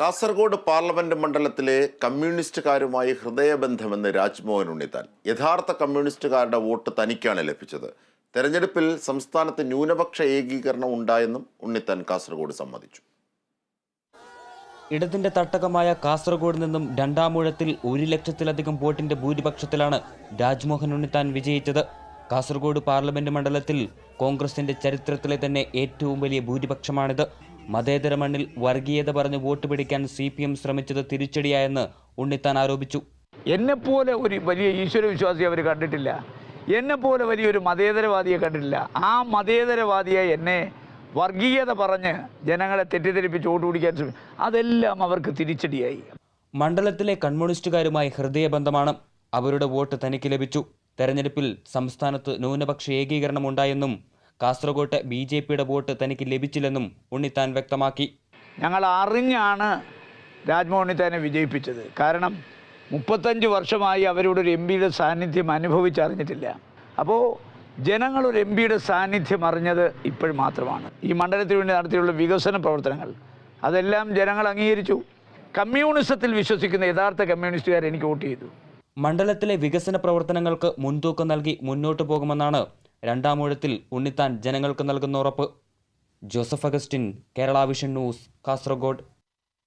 Kasaragod parliament മണ്ഡലത്തിലെ കമ്മ്യൂണിസ്റ്റുകാരുമായി ഹൃദയബന്ധമെന്ന് രാജ്മോഹൻ ഉണ്ണിത്താൻ. യഥാർത്ഥ കമ്മ്യൂണിസ്റ്റുകാരുടെ vote തനിക്കാണ് ലഭിച്ചത്. തെരഞ്ഞെടുപ്പിൽ സംസ്ഥാനത്ത് ന്യൂനപക്ഷ ഏകീകരണം ഉണ്ടായെന്നും ഉണ്ണിത്താൻ കാസർഗോഡ് സമ്മതിച്ചു. ഇടതിന്റെ തട്ടകമായ കാസർഗോഡ് നിന്നും രണ്ടാമൂഴത്തിൽ ഒരു ലക്ഷത്തിലധികം വോട്ടിന്റെ ഭൂരിപക്ഷത്തിലാണ് രാജ്മോഹൻ ഉണ്ണിത്താൻ വിജയിച്ചത്. കാസർഗോഡ് പാർലമെന്റ് മണ്ഡലത്തിൽ കോൺഗ്രസിന്റെ ചരിത്രത്തിലെ തന്നെ ഏറ്റവും വലിയ ഭൂരിപക്ഷമാണിത്. മതേതര മണ്ണിൽ വർഗീയത പറഞ്ഞ് വോട്ട് പിടിക്കാൻ സി പി എം ശ്രമിച്ചത് തിരിച്ചടിയായെന്ന് ഉണ്ണിത്താൻ ആരോപിച്ചു. എന്നെപ്പോലെ ഒരു വലിയ ഈശ്വര വിശ്വാസി അവർ കണ്ടിട്ടില്ല. എന്നെപ്പോലെ വലിയൊരു മതേതരവാദിയെ കണ്ടിട്ടില്ല. ആ മതേതരവാദിയെ എന്നെ വർഗീയത പറഞ്ഞ് ജനങ്ങളെ തെറ്റിദ്ധരിപ്പിച്ച് വോട്ട് പിടിക്കാൻ ശ്രമിച്ചു അതെല്ലാം അവർക്ക് തിരിച്ചടിയായി. മണ്ഡലത്തിലെ കമ്മ്യൂണിസ്റ്റുകാരുമായി ഹൃദയബന്ധമാണ്. അവരുടെ വോട്ട് തനിക്ക് ലഭിച്ചു. തെരഞ്ഞെടുപ്പിൽ സംസ്ഥാനത്ത് ന്യൂനപക്ഷ ഏകീകരണം ഉണ്ടായെന്നും കാസർഗോട്ടെ ബി ജെ പിയുടെ വോട്ട് തനിക്ക് ലഭിച്ചില്ലെന്നും ഉണ്ണിത്താൻ വ്യക്തമാക്കി. ഞങ്ങൾ അറിഞ്ഞാണ് രാജ്മോഹൻ ഉണ്ണിത്താനെ വിജയിപ്പിച്ചത്. കാരണം മുപ്പത്തഞ്ച് വർഷമായി അവരോട് ഒരു എം പിയുടെ സാന്നിധ്യം അനുഭവിച്ചറിഞ്ഞിട്ടില്ല. അപ്പോൾ ജനങ്ങൾ ഒരു എം പിയുടെ സാന്നിധ്യം അറിഞ്ഞത് ഇപ്പോൾ മാത്രമാണ്. ഈ മണ്ഡലത്തിന് വേണ്ടി നടത്തിയുള്ള വികസന പ്രവർത്തനങ്ങൾ അതെല്ലാം ജനങ്ങൾ അംഗീകരിച്ചു. കമ്മ്യൂണിസത്തിൽ വിശ്വസിക്കുന്ന യഥാർത്ഥ കമ്മ്യൂണിസ്റ്റുകാർ എനിക്ക് വോട്ട് ചെയ്തു. മണ്ഡലത്തിലെ വികസന പ്രവർത്തനങ്ങൾക്ക് മുൻതൂക്കം നൽകി മുന്നോട്ടു പോകുമെന്നാണ് രണ്ടാമൂഴത്തിൽ ഉണ്ണിത്താൻ ജനങ്ങൾക്ക് നൽകുന്ന ഉറപ്പ്. Joseph Augustine Kerala vision news Kasaragod.